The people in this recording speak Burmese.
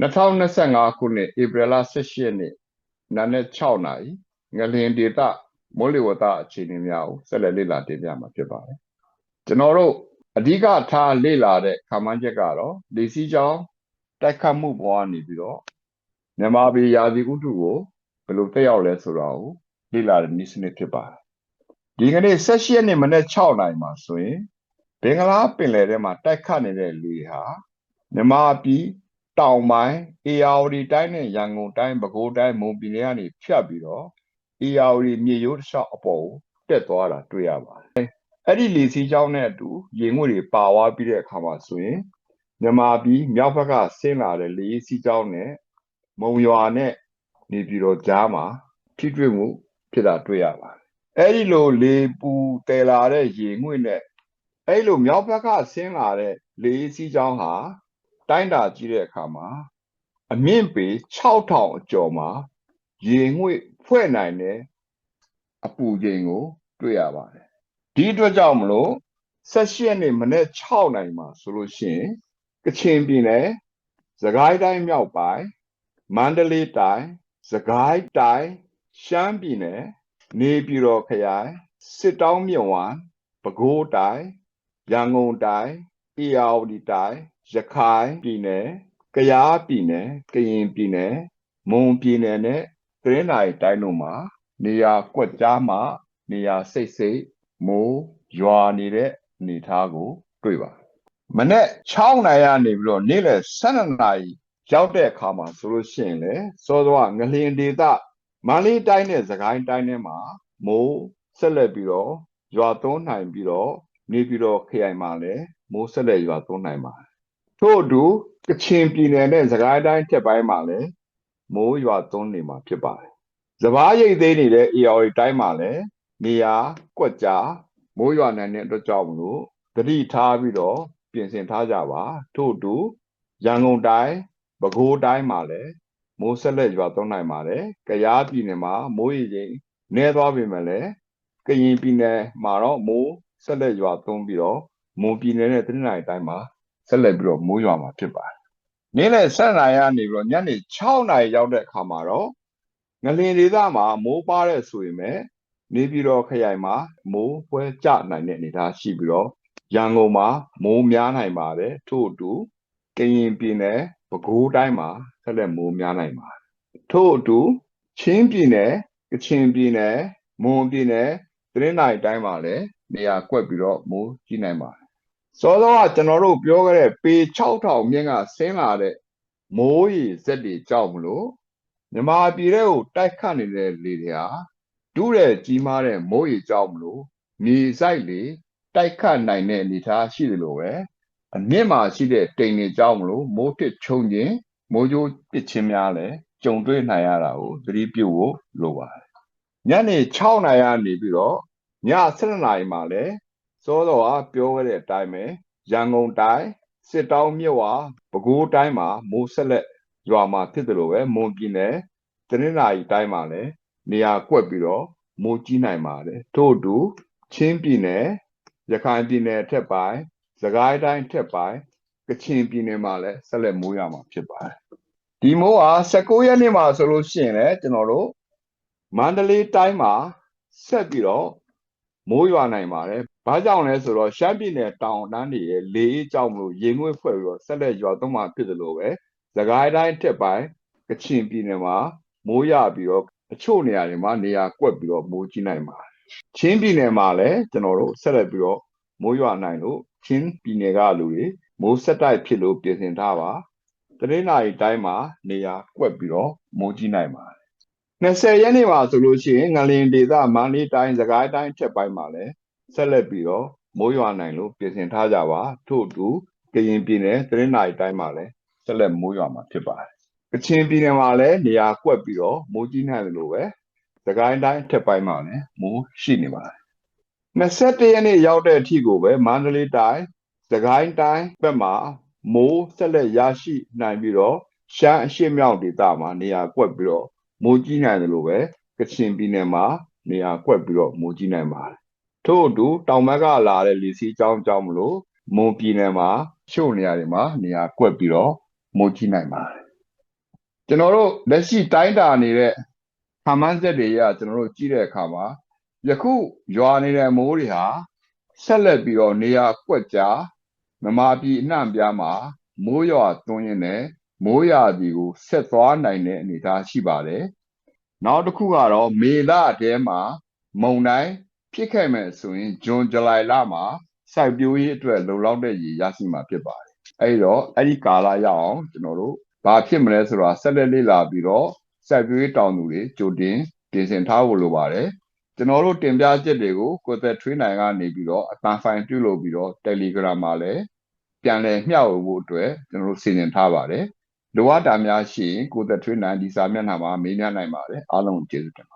2025ခုနှစ်ဧပြီလ18ရက်နေ့နာနဲ့6နာရီငလင်ဒေတာမိုးလေဝသအခြေအနေများကိုဆက်လက်လေ့လာတင်ပြမှာဖြစ်ပါတယ်ကျွန်တော်တို့အဓိကထားလေ့လာတဲ့ခါမှန်းချက်ကတော့လေစီးကြောင်းတိုက်ခတ်မှုပေါ်ကနေပြီးတော့မြန်မာပြည်ရာသီဥတုကိုဘယ်လိုတက်ရောက်လဲဆိုတာကိုလေ့လာတဲ့နည်းစနစ်ဖြစ်ပါတယ်ဒီကနေ့18ရက်နေ့မနေ့6နာရီမှာဆိုရင်ဘင်္ဂလားပင်လယ်ထဲမှာတိုက်ခတ်နေတဲ့လေဟာမြန်မာပြည် တောင်ပိုင်းအေယာဝတီတိုင်းနဲ့ရန်ကုန်တိုင်းပဲခူးတိုင်းမွန်ပြည်နယ်ကနေဖြတ်ပြီးတော့အေယာဝတီမြေရိုးတစ်လျှောက်အပေါ်ကိုတက်သွားတာတွေ့ရပါတယ်။အဲ့ဒီလေစီးကြောင်းနဲ့အတူရေငွေ့တွေပါသွားပြီးတဲ့အခါမှာဆိုရင်မြန်မာပြည်မြောက်ဘက်ကဆင်းလာတဲ့လေစီးကြောင်းနဲ့မုံရွာနဲ့နေပြည်တော်ကြားမှာထိတွေ့မှုဖြစ်တာတွေ့ရပါတယ်။အဲ့ဒီလိုလေပူတယ်လာတဲ့ရေငွေ့နဲ့အဲ့လိုမြောက်ဘက်ကဆင်းလာတဲ့လေစီးကြောင်းဟာ တိုင်းတာကြည့်တဲ့အခါမှာအမြင့်ပေ6000အကျော်မှာရေငွေ့ဖွဲ့နိုင်တဲ့အပူချိန်ကို တွေ့ရပါတယ်ဒီအတွက်ကြောင့်မလို့18ရက်နေ့မနေ့6နိုင်မှာဆိုလို့ရှိရင်ကချင်ပြည်နယ်စကိုင်းတိုင်းမြောက်ပိုင်းမန္တလေးတိုင်းစကိုင်းတိုင်းရှမ်းပြည်နယ်နေပြည်တော်ခရိုင်စစ်တောင်းမြဝန်းပဲခူးတိုင်းရန်ကုန်တိုင်းအေရဝတီတိုင်း ရခိုင်ပြည်နယ်ကယားပြည်နယ်ကရင်ပြည်နယ်မွန်ပြည်နယ်နဲ့တရင်းနိုင်တိုင်းတို့မှာနေရာကွက်ကြားမှာနေရာစိတ်စိတ်မိုးရွာနေတဲ့အနေအထားကို တွေ့ပါမနေ့6နိုင်ရနေပြီးတော့နေ့လယ်12နာရီရောက်တဲ့အခါမှာဆိုလို့ရှိရင်လေစောစောကငလျင်ဒေသမန္တလေးတိုင်းနဲ့စကိုင်းတိုင်းထဲမှာမိုးဆက်လက်ပြီးတော့ရွာသွန်းနိုင်ပြီးတော့နေပြီးတော့ခရိုင်မှာလည်းမိုးဆက်လက်ရွာသွန်းနိုင်ပါတယ် ထို့အတူကချင်ပြည်နယ်နဲ့စကိုင်းတိုင်းထက်ပိုင်းမှာလည်းမိုးရွာသွန်းနေမှာဖြစ်ပါတယ်။စပားရိတ်သေးနေတဲ့ AR တိုင်းမှာလည်းနေရာကွက်ကြားမိုးရွာနိုင်တဲ့အတွက်ကြောင့်မလို့တတိထားပြီးတော့ပြင်ဆင်ထားကြပါထို့အတူရန်ကုန်တိုင်းပဲခူးတိုင်းမှာလည်းမိုးဆက်လက်ရွာသွန်းနိုင်ပါတယ်။ကယားပြည်နယ်မှာမိုးရေချိန်နည်းသွားပြီမဲ့လည်းကရင်ပြည်နယ်မှာတော့မိုးဆက်လက်ရွာသွန်းပြီးတော့မွန်ပြည်နယ်နဲ့တနင်္သာရီတိုင်းမှာ ဆက်လက်ပြီးတော့မိုးရွာမှာဖြစ်ပါတယ်။နေ့လယ်7နာရီကနေပြီးတော့ညနေ6နာရီရောက်တဲ့အခါမှာတော့ငလင်ဒေသမှာမိုးပါတဲ့ဆိုရင်ပဲနေပြည်တော်ခရိုင်မှာမိုးပွဲကျနိုင်တဲ့အနေအထားရှိပြီးတော့ရန်ကုန်မှာမိုးများနိုင်ပါတယ်ထို့အတူကရင်ပြည်နယ်ပဲခူးတိုင်းမှာဆက်လက်မိုးများနိုင်ပါတယ်ထို့အတူချင်းပြည်နယ်ကချင်ပြည်နယ်မွန်ပြည်နယ်တရင်းနိုင်တိုင်းမှာလည်းနေရာကွက်ပြီးတော့မိုးကြီးနိုင်ပါတယ် စောစောကကျွန်တော်တို့ပြောခဲ့တဲ့ပေ6000မြင့်ကဆင်းလာတဲ့မိုးရေစက်တွေကြောက်မလို့မြမာပြည်တဲ့ကိုတိုက်ခတ်နေတဲ့လေတွေဟာဒုတဲ့ကြီးမားတဲ့မိုးရေကြောက်မလို့မြေဆိုင်လေတိုက်ခတ်နိုင်တဲ့အနေအထားရှိတယ်လို့ပဲအမြင့်မှာရှိတဲ့တိမ်တွေကြောက်မလို့မိုးတစ်ချုံခြင်းမိုးကြိုးပစ်ခြင်းများလည်းကြုံတွေ့နိုင်ရတာကိုသတိပြုဖို့လိုပါတယ်ညနေ6နာရီကနေပြီးတော့ည7နာရီမှာလည်း စောစောကပြောခဲ့တဲ့အတိုင်းပဲရန်ကုန်တိုင်းစစ်တောင်းမြစ်ဝပဲခူးတိုင်းမှာမိုးဆက်လက်ရွာမှာဖြစ်တယ်လို့ပဲမွန်ပြည်နယ်တနင်္လာရီတိုင်းမှာလည်းနေရာကွက်ပြီးတော့မိုးကြီးနိုင်ပါတယ်ထို့အတူချင်းပြည်နယ်ရခိုင်ပြည်နယ်ထက်ပိုင်းစကိုင်းတိုင်းထက်ပိုင်းကချင်ပြည်နယ်မှာလည်းဆက်လက်မိုးရမှာဖြစ်ပါတယ်ဒီမိုးဟာ19ရက်နေ့မှာဆိုလို့ရှိရင်လည်းကျွန်တော်တို့မန္တလေးတိုင်းမှာဆက်ပြီးတော့ မိုးရွာနိုင်ပါတယ်။ဘာကြောင့်လဲဆိုတော့ရှမ်းပြည်နယ်တောင်တန်းတွေရဲ့လေအေးကြောင့်မလို့ရေငွေ့ဖွဲ့ပြီးတော့ဆက်လက်ရွာသွန်းမှဖြစ်တယ်လို့ပဲသခိုင်းတိုင်းထက်ပိုင်းကချင်ပြည်နယ်မှာမိုးရပြီးတော့အချို့နေရာတွေမှာနေရာကွက်ပြီးတော့မိုးကြီးနိုင်ပါတယ်။ချင်းပြည်နယ်မှာလည်းကျွန်တော်တို့ဆက်လက်ပြီးတော့မိုးရွာနိုင်လို့ချင်းပြည်နယ်ကလူတွေမိုးဆက်တိုက်ဖြစ်လို့ပြင်ဆင်ထားပါ။တနင်္လာရီတိုင်းမှာနေရာကွက်ပြီးတော့မိုးကြီးနိုင်ပါတယ် 20ရက်နေ့မှာဆိုလို့ရှိရင်ငလင်ဒေသမန္တလေးတိုင်းစကိုင်းတိုင်းထက်ပိုင်းမှာလည်းဆက်လက်ပြီးတော့မိုးရွာနိုင်လို့ပြင်ဆင်ထားကြပါထို့အတူကရင်ပြည်နယ်တရင်းနိုင်တိုင်းမှာလည်းဆက်လက်မိုးရွာမှာဖြစ်ပါတယ်ကချင်ပြည်နယ်မှာလည်းနေရာကွက်ပြီးတော့မိုးကြီးနိုင်တယ်လို့ပဲစကိုင်းတိုင်းထက်ပိုင်းမှာလည်းမိုးရှိနေပါတယ်21ရက်နေ့ရောက်တဲ့အထိကိုပဲမန္တလေးတိုင်းစကိုင်းတိုင်းဘက်မှာမိုးဆက်လက်ရရှိနိုင်ပြီးတော့ရှမ်းအရှိမြောက်ဒေသမှာနေရာကွက်ပြီးတော့ မိုးကြီးနိုင်တယ်လို့ပဲကချင်ပြည်နယ်မှာနေရာကွက်ပြီးတော့မိုးကြီးနိုင်ပါတယ်ထို့အတူတောင်ဘက်ကလာတဲ့လေစီးကြောင်းကြောင်းမလို့မွန်ပြည်နယ်မှာရှို့နေရာတွေမှာနေရာကွက်ပြီးတော့မိုးကြီးနိုင်ပါတယ်ကျွန်တော်တို့လက်ရှိတိုင်းတာနေတဲ့ခါမန်းဆက်တွေရကျွန်တော်တို့ကြည့်တဲ့အခါမှာယခုရွာနေတဲ့မိုးတွေဟာဆက်လက်ပြီးတော့နေရာကွက်ကြားမမာပြည်အနှံ့ပြားမှာမိုးရွာသွန်းရင်းနဲ့ မိုးရွာဒီကိုဆက်သွားနိုင်တဲ့အနေအထားရှိပါတယ်နောက်တစ်ခုကတော့မေလထဲမှာမုန်တိုင်းဖြစ်ခဲ့မယ်ဆိုရင်ဇွန်ဇူလိုင်လမှာစိုက်ပျိုးရေးအတွက်လုံလောက်တဲ့ရေရရှိမှာဖြစ်ပါတယ်အဲ့တော့အဲ့ဒီကာလရောက်အောင်ကျွန်တော်တို့ဘာဖြစ်မလဲဆိုတာဆက်လက်လေ့လာပြီးတော့စိုက်ပျိုးရေးတောင်သူတွေကြိုတင်တင်ဆက်ထားဖို့လိုပါတယ်ကျွန်တော်တို့တင်ပြချက်တွေကိုကိုယ်သက်ထွေးနိုင်ကနေပြီးတော့အတန်ဖိုင်ပြုလုပ်ပြီးတော့ Telegram မှာလည်းပြန်လည်မျှဝေဖို့အတွက်ကျွန်တော်တို့စီစဉ်ထားပါတယ် လိုအပ်တာများရှိရင်ကိုယ်သက်ထွေးနိုင်ဒီစာမျက်နှာမှာမေးမြန်းနိုင်ပါတယ်အားလုံးကျေးဇူးတင်ပါ